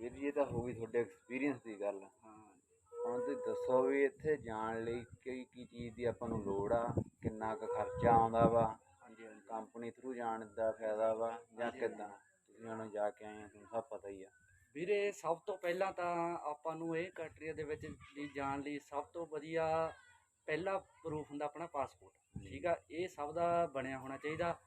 ਵੀਰ ਜੀ ਇਹ ਤਾਂ ਹੋ ਗਈ ਤੁਹਾਡੇ ਐਕਸਪੀਰੀਅੰਸ ਦੀ ਗੱਲ। ਹਾਂ ਹੁਣ ਤੁਸੀਂ ਦੱਸੋ ਵੀ ਇੱਥੇ ਜਾਣ ਲਈ ਕੀ ਕੀ ਚੀਜ਼ ਦੀ ਆਪਾਂ ਨੂੰ ਲੋੜ ਆ? ਕਿੰਨਾ ਕੁ ਖਰਚਾ ਆਉਂਦਾ ਵਾ? ਹਾਂਜੀ ਹਾਂਜੀ। ਕੰਪਨੀ ਥਰੂ ਜਾਣ ਦਾ ਫਾਇਦਾ ਵਾ ਜਾਂ ਕਿੱਦਾਂ? ਤੁਸੀਂ ਹੁਣ ਜਾ ਕੇ ਆਏ ਆ ਤੁਹਾਨੂੰ ਸਭ ਪਤਾ ਹੀ ਆ। ਵੀਰੇ ਸਭ ਤੋਂ ਪਹਿਲਾਂ ਤਾਂ ਆਪਾਂ ਨੂੰ ਇਹ ਕੰਟਰੀਆਂ ਦੇ ਵਿੱਚ ਲਈ ਜਾਣ ਲਈ ਸਭ ਤੋਂ ਵਧੀਆ ਪਹਿਲਾ ਪ੍ਰੂਫ ਹੁੰਦਾ ਆਪਣਾ ਪਾਸਪੋਰਟ ਠੀਕ ਆ? ਇਹ ਸਭ ਦਾ ਬਣਿਆ ਹੋਣਾ ਚਾਹੀਦਾ।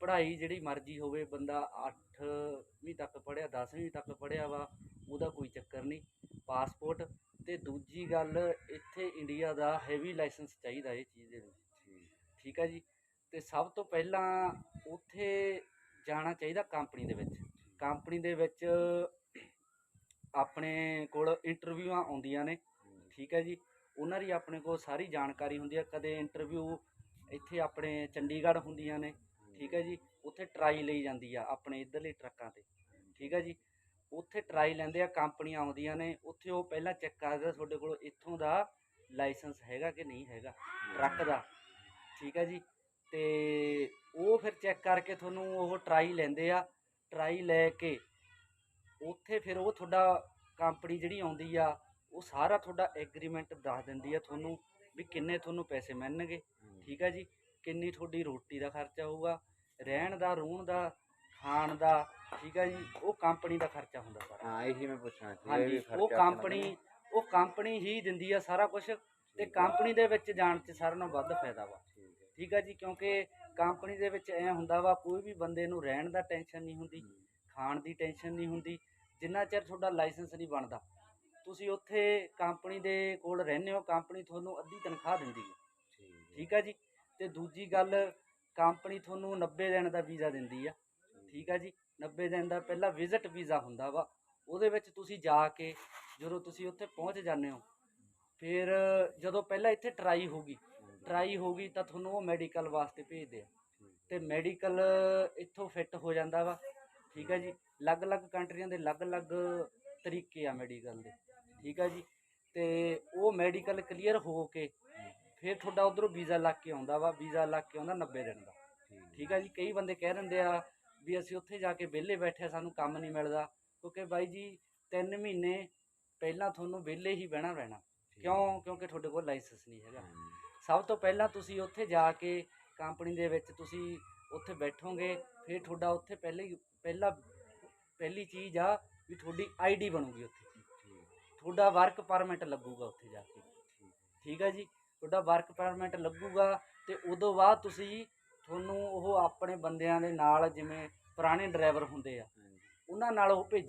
ਪੜ੍ਹਾਈ ਜਿਹੜੀ ਮਰਜ਼ੀ ਹੋਵੇ, ਬੰਦਾ 8ਵੀਂ ਤੱਕ ਪੜ੍ਹਿਆ 10ਵੀਂ ਤੱਕ ਪੜ੍ਹਿਆ ਵਾ, ਉਹਦਾ ਕੋਈ ਚੱਕਰ ਨਹੀਂ। ਪਾਸਪੋਰਟ ਤੇ ਦੂਜੀ ਗੱਲ, ਇੱਥੇ ਇੰਡੀਆ ਦਾ ਹੈਵੀ ਲਾਇਸੈਂਸ ਚਾਹੀਦਾ ਇਹ ਚੀਜ਼ ਦੇ ਵਿੱਚ। ਠੀਕ ਹੈ ਜੀ? ਤੇ ਸਭ ਤੋਂ ਪਹਿਲਾਂ ਉੱਥੇ ਜਾਣਾ ਚਾਹੀਦਾ ਕੰਪਨੀ ਦੇ ਵਿੱਚ। ਕੰਪਨੀ ਦੇ ਵਿੱਚ ਆਪਣੇ ਕੋਲ ਇੰਟਰਵਿਊਆਂ ਆਉਂਦੀਆਂ ਨੇ। ਠੀਕ ਹੈ ਜੀ? ਉਹਨਾਂ ਦੀ ਆਪਣੇ ਕੋਲ ਸਾਰੀ ਜਾਣਕਾਰੀ ਹੁੰਦੀ ਹੈ ਕਦੇ ਇੰਟਰਵਿਊ ਇੱਥੇ ਆਪਣੇ ਚੰਡੀਗੜ੍ਹ ਹੁੰਦੀਆਂ ਨੇ। ਠੀਕ ਹੈ ਜੀ ਉੱਥੇ ਟਰਾਈ ਲਈ ਜਾਂਦੀ ਆ ਆਪਣੇ ਇੱਧਰਲੇ ਟਰੱਕਾਂ ਤੇ। ਠੀਕ ਹੈ ਜੀ ਉੱਥੇ ਟਰਾਈ ਲੈਂਦੇ ਆ ਕੰਪਨੀਆਂ ਆਉਂਦੀਆਂ ਨੇ ਉੱਥੇ ਉਹ ਪਹਿਲਾਂ ਚੈੱਕ ਕਰਦੇ ਤੁਹਾਡੇ ਕੋਲ ਇੱਥੋਂ ਦਾ ਲਾਇਸੈਂਸ ਹੈਗਾ ਕਿ ਨਹੀਂ ਹੈਗਾ ਟਰੱਕ ਦਾ। ਠੀਕ ਹੈ ਜੀ ਤੇ ਉਹ ਫਿਰ ਚੈੱਕ ਕਰਕੇ ਤੁਹਾਨੂੰ ਉਹ ਟਰਾਈ ਲੈਂਦੇ ਆ ਟਰਾਈ ਲੈ ਕੇ ਉੱਥੇ ਫਿਰ ਉਹ ਤੁਹਾਡਾ ਕੰਪਨੀ ਜਿਹੜੀ ਆਉਂਦੀ ਆ ਉਹ ਸਾਰਾ ਤੁਹਾਡਾ ਐਗਰੀਮੈਂਟ ਦੱਸ ਦਿੰਦੀ ਆ ਤੁਹਾਨੂੰ ਵੀ ਕਿੰਨੇ ਤੁਹਾਨੂੰ ਪੈਸੇ ਮਿਲਣਗੇ। ਠੀਕ ਹੈ ਜੀ ਕਿੰਨੀ ਤੁਹਾਡੀ ਰੋਟੀ ਦਾ ਖਰਚਾ ਹੋਊਗਾ ਰਹਿਣ ਦਾ ਰੂਹਣ ਦਾ ਖਾਣ ਦਾ ਠੀਕ ਹੈ ਜੀ ਉਹ ਕੰਪਨੀ ਦਾ ਖਰਚਾ ਹੁੰਦਾ ਸਾਰਾ। ਹਾਂ ਇਹੀ ਮੈਂ ਪੁੱਛਣਾ ਸੀ ਹਾਂਜੀ ਉਹ ਕੰਪਨੀ ਉਹ ਕੰਪਨੀ ਹੀ ਦਿੰਦੀ ਆ ਸਾਰਾ ਕੁਝ ਤੇ ਕੰਪਨੀ ਦੇ ਵਿੱਚ ਜਾਣ 'ਚ ਸਾਰਿਆਂ ਨਾਲੋਂ ਵੱਧ ਫਾਇਦਾ ਵਾ। ਠੀਕ ਹੈ ਜੀ ਕਿਉਂਕਿ ਕੰਪਨੀ ਦੇ ਵਿੱਚ ਐ ਹੁੰਦਾ ਵਾ ਕੋਈ ਵੀ ਬੰਦੇ ਨੂੰ ਰਹਿਣ ਦਾ ਟੈਨਸ਼ਨ ਨਹੀਂ ਹੁੰਦੀ ਖਾਣ ਦੀ ਟੈਨਸ਼ਨ ਨਹੀਂ ਹੁੰਦੀ ਜਿੰਨਾ ਚਿਰ ਤੁਹਾਡਾ ਲਾਇਸੈਂਸ ਨਹੀਂ ਬਣਦਾ। ਤੁਸੀਂ ਉੱਥੇ ਕੰਪਨੀ ਦੇ ਕੋਲ ਰਹਿੰਦੇ ਹੋ ਕੰਪਨੀ ਤੁਹਾਨੂੰ ਅੱਧੀ ਤਨਖਾਹ ਦਿੰਦੀ ਹੈ। ਠੀਕ ਹੈ ਜੀ ਤੇ ਦੂਜੀ ਗੱਲ ਕੰਪਨੀ ਤੁਹਾਨੂੰ 90 ਦਿਨ ਦਾ ਵੀਜ਼ਾ ਦਿੰਦੀ ਆ। ਠੀਕ ਆ ਜੀ? 90 ਦਿਨ ਦਾ ਪਹਿਲਾ ਵਿਜ਼ਿਟ ਵੀਜ਼ਾ ਹੁੰਦਾ ਵਾ। ਉਹਦੇ ਵਿੱਚ ਤੁਸੀਂ ਜਾ ਕੇ ਜਦੋਂ ਤੁਸੀਂ ਉੱਥੇ ਪਹੁੰਚ ਜਾਂਦੇ ਹੋ, ਫਿਰ ਜਦੋਂ ਪਹਿਲਾਂ ਇੱਥੇ ਟਰਾਈ ਹੋਗੀ ਟਰਾਈ ਹੋਗੀ ਤਾਂ ਤੁਹਾਨੂੰ ਉਹ ਮੈਡੀਕਲ ਵਾਸਤੇ ਭੇਜਦੇ ਆ। ਤੇ ਮੈਡੀਕਲ ਇੱਥੋਂ ਫਿੱਟ ਹੋ ਜਾਂਦਾ ਵਾ। ਠੀਕ ਹੈ ਜੀ? ਅਲੱਗ-ਅਲੱਗ ਕੰਟਰੀਆਂ ਦੇ ਅਲੱਗ-ਅਲੱਗ ਤਰੀਕੇ ਆ ਮੈਡੀਕਲ ਦੇ। ਠੀਕ ਹੈ ਜੀ? ਤੇ ਉਹ ਮੈਡੀਕਲ ਕਲੀਅਰ ਹੋ ਕੇ ਫਿਰ ਤੁਹਾਡਾ ਉਧਰੋਂ ਵੀਜ਼ਾ ਲੱਗ ਕੇ ਆਉਂਦਾ ਵਾ ਵੀਜ਼ਾ ਲੱਗ ਕੇ ਆਉਂਦਾ 90 ਦਿਨ ਦਾ। ਠੀਕ ਹੈ ਜੀ ਕਈ ਬੰਦੇ ਕਹਿ ਦਿੰਦੇ ਆ ਵੀ ਅਸੀਂ ਉੱਥੇ ਜਾ ਕੇ ਵਿਹਲੇ ਬੈਠੇ ਆ, ਸਾਨੂੰ ਕੰਮ ਨਹੀਂ ਮਿਲਦਾ। ਕਿਉਂਕਿ ਬਾਈ ਜੀ 3 ਮਹੀਨੇ ਪਹਿਲਾਂ ਤੁਹਾਨੂੰ ਵਿਹਲੇ ਹੀ ਬਹਿਣਾ ਪੈਣਾ। ਕਿਉਂ? ਕਿਉਂਕਿ ਤੁਹਾਡੇ ਕੋਲ ਲਾਇਸੈਂਸ ਨਹੀਂ ਹੈਗਾ। ਸਭ ਤੋਂ ਪਹਿਲਾਂ ਤੁਸੀਂ ਉੱਥੇ ਜਾ ਕੇ ਕੰਪਨੀ ਦੇ ਵਿੱਚ ਤੁਸੀਂ ਉੱਥੇ ਬੈਠੋਗੇ ਫਿਰ ਤੁਹਾਡਾ ਉੱਥੇ ਪਹਿਲੇ ਪਹਿਲਾ ਪਹਿਲੀ ਚੀਜ਼ ਆ ਵੀ ਤੁਹਾਡੀ ਆਈਡੀ ਬਣੂਗੀ ਉੱਥੇ। ਤੁਹਾਡਾ ਵਰਕ ਪਰਮਿਟ ਲੱਗੂਗਾ ਉੱਥੇ ਜਾ ਕੇ। ਠੀਕ। ਹੈ ਜੀ? ਤੁਹਾਡਾ ਵਰਕ ਪਰਮਿਟ ਲੱਗੂਗਾ ਤੇ ਉਦੋਂ ਬਾਅਦ ਤੁਸੀਂ ਤੁਹਾਨੂੰ ਉਹ ਆਪਣੇ ਬੰਦਿਆਂ ਦੇ ਨਾਲ ਜਿਵੇਂ ਪੁਰਾਣੇ ਡਰਾਈਵਰ ਹੁੰਦੇ ਆ ਉਹਨਾਂ ਨਾਲ ਉਹ ਭੇਜਣ